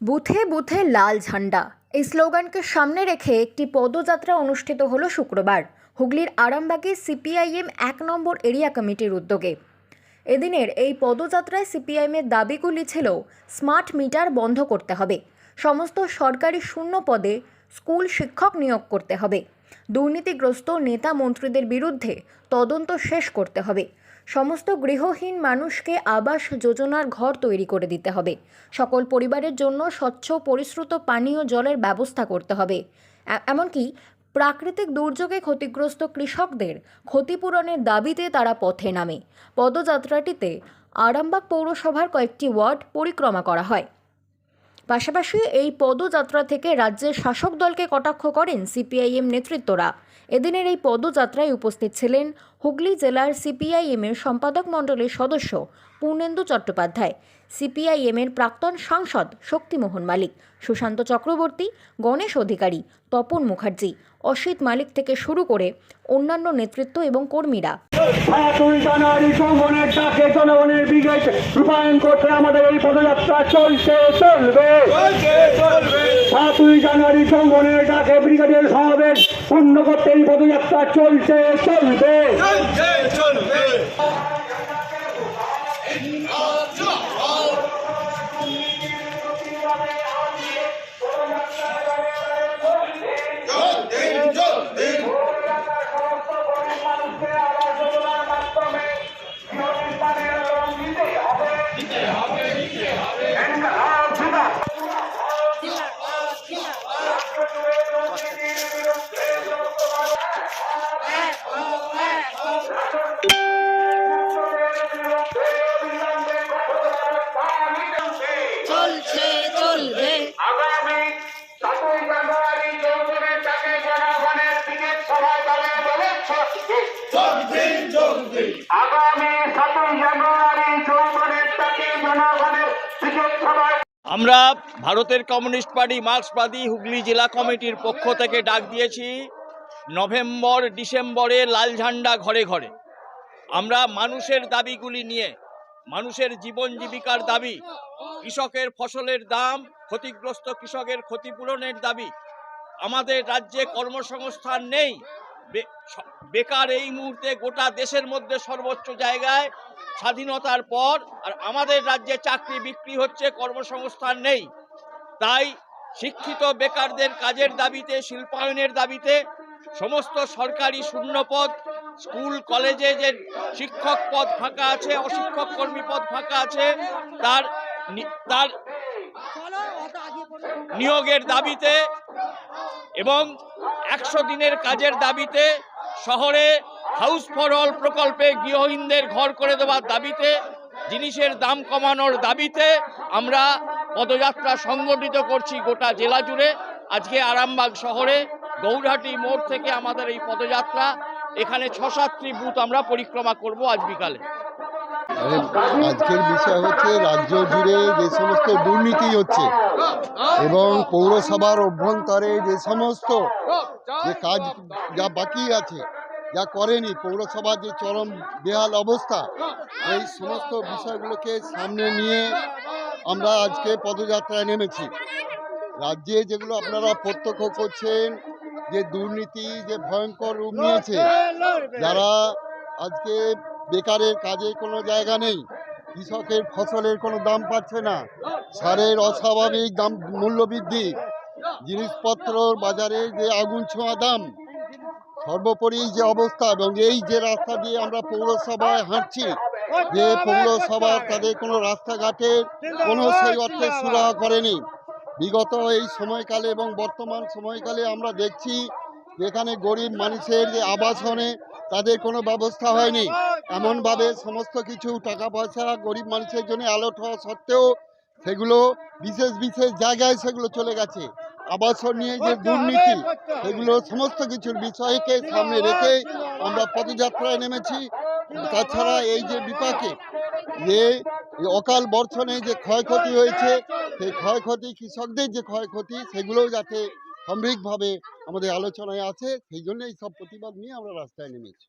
বুথে বুথে লাল ঝান্ডা। এই স্লোগানকে সামনে রেখে একটি পদযাত্রা অনুষ্ঠিত হলো শুক্রবার। হুগলির আরামবাগে সিপিআইএম এক নম্বর এরিয়া কমিটির উদ্যোগে। এদিনের এই পদযাত্রায় সিপিআইএমের দাবিগুলি ছিল, স্মার্ট মিটার বন্ধ করতে হবে, সমস্ত সরকারি শূন্য পদে স্কুল শিক্ষক নিয়োগ করতে হবে, দুর্নীতিগ্রস্ত নেতা মন্ত্রীদের বিরুদ্ধে তদন্ত শেষ করতে হবে সমস্ত গৃহহীন মানুষকে আবাস যোজনার ঘর তৈরি করে দিতে হবে। সকল পরিবারের জন্য স্বচ্ছ, পরিশ্রুত পানীয় জলের ব্যবস্থা করতে হবে। এমনকি প্রাকৃতিক দুর্যোগে ক্ষতিগ্রস্ত কৃষকদের ক্ষতিপূরণের দাবিতে তারা পথে নামে। পদযাত্রাটিতে আরামবাগ পৌরসভার কয়েকটি ওয়ার্ড পরিক্রমা করা হয়। পাশাপাশি এই পদযাত্রা থেকে রাজ্যের শাসক দলকে কটাক্ষ করেন সিপিআইএম নেতৃত্বরা। এদিনের এই পদযাত্রায় উপস্থিত ছিলেন হুগলি জেলার সিপিআইএমের সম্পাদক মণ্ডলীর সদস্য পূর্ণেন্দু চট্টোপাধ্যায়। সিপিআইএমের প্রাক্তন সাংসদ শক্তিমোহন মালিক, সুশান্ত চক্রবর্তী, গণেশ অধিকারী, তপন মুখার্জি, অসিত মালিক থেকে শুরু করে অন্যান্য নেতৃত্ব এবং কর্মীরা। রূপায়ণ করতে আমাদের এই পদযাত্রা চলছে চলবে সাতই জানুয়ারি সংগঠনের ডাকে ব্রিগেডের সমাবেশ। পূর্ণ করতে এই পদযাত্রা চলছে, চলবে। চলছে আগামী সাতই জানুয়ারি চৌধুরীর ডাকে জনগণের ব্রিগেড সভায় আমরা ভারতের কমিউনিস্ট পার্টি মার্ক্সবাদী হুগলি জেলা কমিটির পক্ষ থেকে ডাক দিয়েছি নভেম্বর ডিসেম্বরে লাল ঝান্ডা ঘরে ঘরে। আমরা মানুষের দাবিগুলি নিয়ে মানুষের জীবন জীবিকার দাবি কৃষকের ফসলের দাম ক্ষতিগ্রস্ত কৃষকের ক্ষতিপূরণের দাবি আমাদের রাজ্যে কর্মসংস্থান নেই বেকার এই মুহূর্তে গোটা দেশের মধ্যে সর্বোচ্চ জায়গায় স্বাধীনতার পর আর আমাদের রাজ্যে চাকরি বিক্রি হচ্ছে কর্মসংস্থান নেই। তাই শিক্ষিত বেকারদের কাজের দাবিতে শিল্পায়নের দাবিতে সমস্ত সরকারি শূন্যপদ স্কুল কলেজে যে শিক্ষক পদ ফাঁকা আছে অশিক্ষক কর্মী পদ ফাঁকা আছে তার তার নিয়োগের দাবিতে এবং একশো দিনের কাজের দাবিতে শহরে হাউস ফর অল প্রকল্পে গৃহহীনদের ঘর করে দেওয়ার দাবিতে, জিনিসের দাম কমানোর দাবিতে আমরা পদযাত্রা সংগঠিত করছি গোটা জেলা জুড়ে। আজকে আরামবাগ শহরে গৌরহাটি মোড় থেকে আমাদের এই পদযাত্রা, এখানে ছ সাতটি বুথ আমরা পরিক্রমা করব আজ বিকালে। আজকের বিষয় হচ্ছে রাজ্য জুড়ে যে সমস্ত দুর্নীতি হচ্ছে এবং পৌরসভার অভ্যন্তরে যে সমস্ত যে কাজ যা বাকি আছে, যা করেনি, পৌরসভার যে চরম বেহাল অবস্থা, এই সমস্ত বিষয়গুলোকে সামনে নিয়ে আমরা আজকে পদযাত্রায় নেমেছি। রাজ্যে যেগুলো আপনারা প্রত্যক্ষ করছেন, যে দুর্নীতি যে ভয়ঙ্কর রূপ নিয়েছে, যারা আজকে বেকারের কাজে কোনো জায়গা নেই, কৃষকের ফসলের কোনো দাম পাচ্ছে না, সারের অস্বাভাবিক দাম, মূল্য বৃদ্ধি, জিনিসপত্র বাজারে যে আগুন ছোঁয়া দাম, সর্বোপরি যে অবস্থা এবং এই যে রাস্তা দিয়ে আমরা পৌরসভায় হাঁটছি, যে পৌরসভা তাদের কোনো রাস্তাঘাটের কোনো সেই অর্থে সুরাহা করেনি। বিগত এই সময়কালে এবং বর্তমান সময়কালে আমরা দেখছি, যেখানে গরিব মানুষের যে আবাসনে তাদের কোনো ব্যবস্থা হয়নি। এমনভাবে সমস্ত কিছু টাকা পয়সা গরিব মানুষের জন্য অ্যালট হওয়া সত্ত্বেও সেগুলো বিশেষ বিশেষ জায়গায় সেগুলো চলে গেছে। আবাসন নিয়ে যে দুর্নীতি সেগুলো সমস্ত কিছুর বিষয়কে সামনে রেখে আমরা পদযাত্রায় নেমেছি। তাছাড়া এই যে বিপাকে যে অকাল বর্ষণে যে ক্ষয়ক্ষতি হয়েছে সেই ক্ষয়ক্ষতি কৃষকদের যে ক্ষয়ক্ষতি সেগুলোও যাতে সামরিকভাবে আমাদের আলোচনায় আছে সেই জন্য এই সব প্রতিবাদ নিয়ে আমরা রাস্তায় নেমেছি।